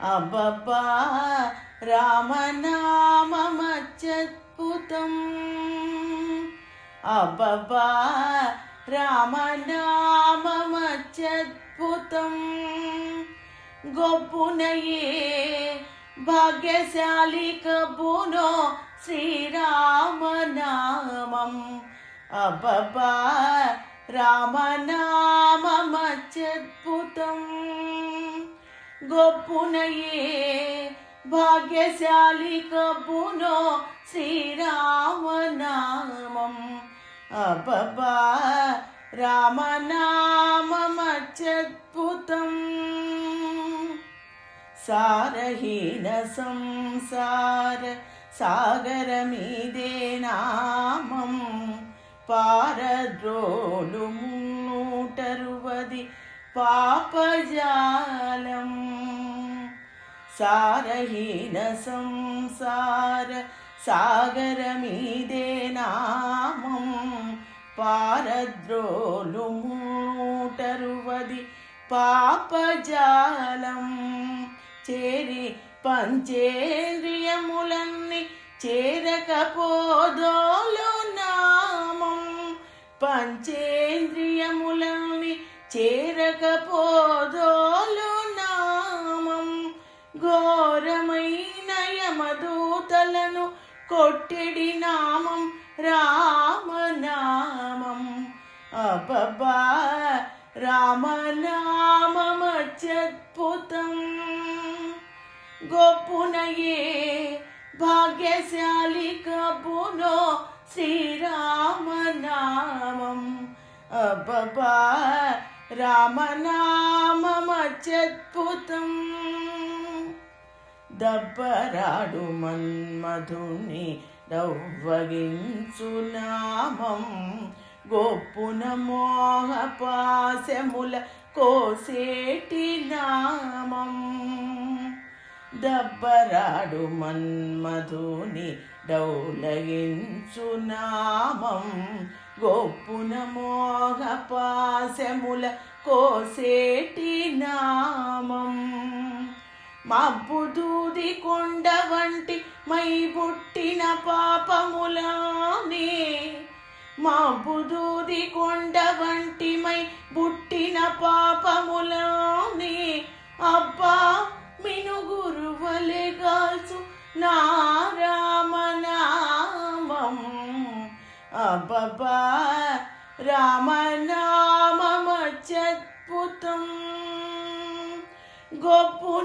అబ్బబ్బా రామనామమత్యద్భుతం. అబ్బబ్బా రామనామమత్యద్భుతం. గొప్పునయే భాగ్యశాలి కబునో శ్రీరామనామం. అబ్బబ్బా రామనామమత్యద్భుతం. గొప్పునయే భాగ్యశాలి కబునో శ్రీరామనామం అబ్బబ్బా రామనామమత్యద్భుతం సారహీన సంసార సాగరమిదే నామం పారద్రోలు మున్నూటరువది పాపజాలం సారహీన సంసార సాగరమీదే నామం పారద్రోలు మూటరువది పాపజాలం చేరి పంచేంద్రియములన్నీ చేరకపోదోలు నామం పంచేంద్రియములన్నీ చేరకపో ఘోరమైన యమదూతలను కొట్టెడి నామం రామనామం. అబ్బబ్బా రామనామమత్యద్భుతం. గొప్పునయే భాగ్యశాలి కబునో శ్రీరామనామం. అబ్బబ్బా రామనామమత్యద్భుతం. దబ్బరాడు మన్మధుని దవ్వగించు నామం. గొప్పున మోహపాశముల కోసేటి నామం. దబ్బరాడు మన్మధుని డౌలగించు నామం. గొప్పున మోహపాశముల కోసేటి నామం. మబ్బుదూది కొండ వంటి మై పుట్టిన పాపములానే. మబ్బుదూది కొండ వంటి మై పుట్టిన పాపములానే. అబ్బా మిను వలె గాల్చు నారామనామం. అబ్బబ్బా రామనామమత్యద్భుతం గొప్పు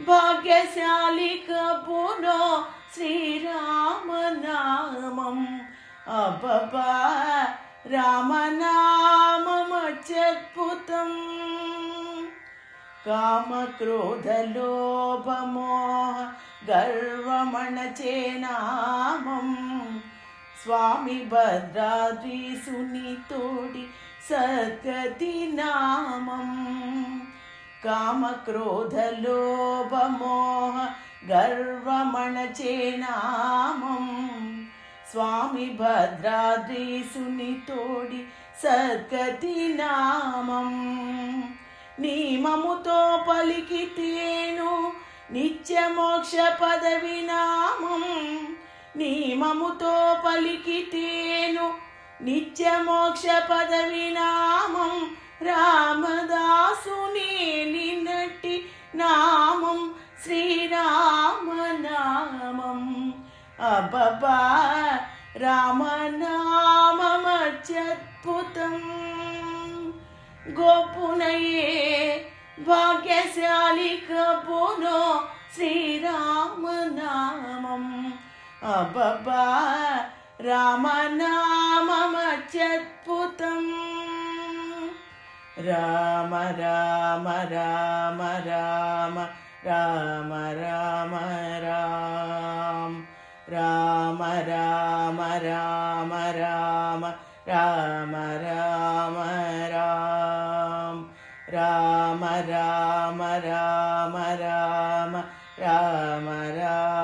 భాగ్యశాలి కపునో శ్రీరామనామం. అపప రామనామమత్యద్భుతం. కామక్రోధలోభమోహ గర్వమణచేనామం స్వామి భద్రాద్రి సునితోడి సద్గతి నామం. కామక్రోధలోభమోహ గర్వమణచే నామం స్వామి భద్రాద్రీసుని తోడి సద్గతి నామం. నియమముతో పలికితేను నిత్యమోక్ష పదవి నామం. నియమముతో పలికితేను నిత్యమోక్ష పదవి నామం. రామదాసుని నిన్నటి నామం శ్రీరామనామం. అబ్బబ్బా రామనామమత్యద్భుతం. గోపునయే భాగ్యశాలి కపునో శ్రీరామనామం. అబ్బబ్బా രാമ രാമ രാമ രാമ രാമ രാമ രാം രാമ രാമ രാമ രാമ രാമ രാമ രാം രാമ രാമ രാമ രാമ രാമ രാമ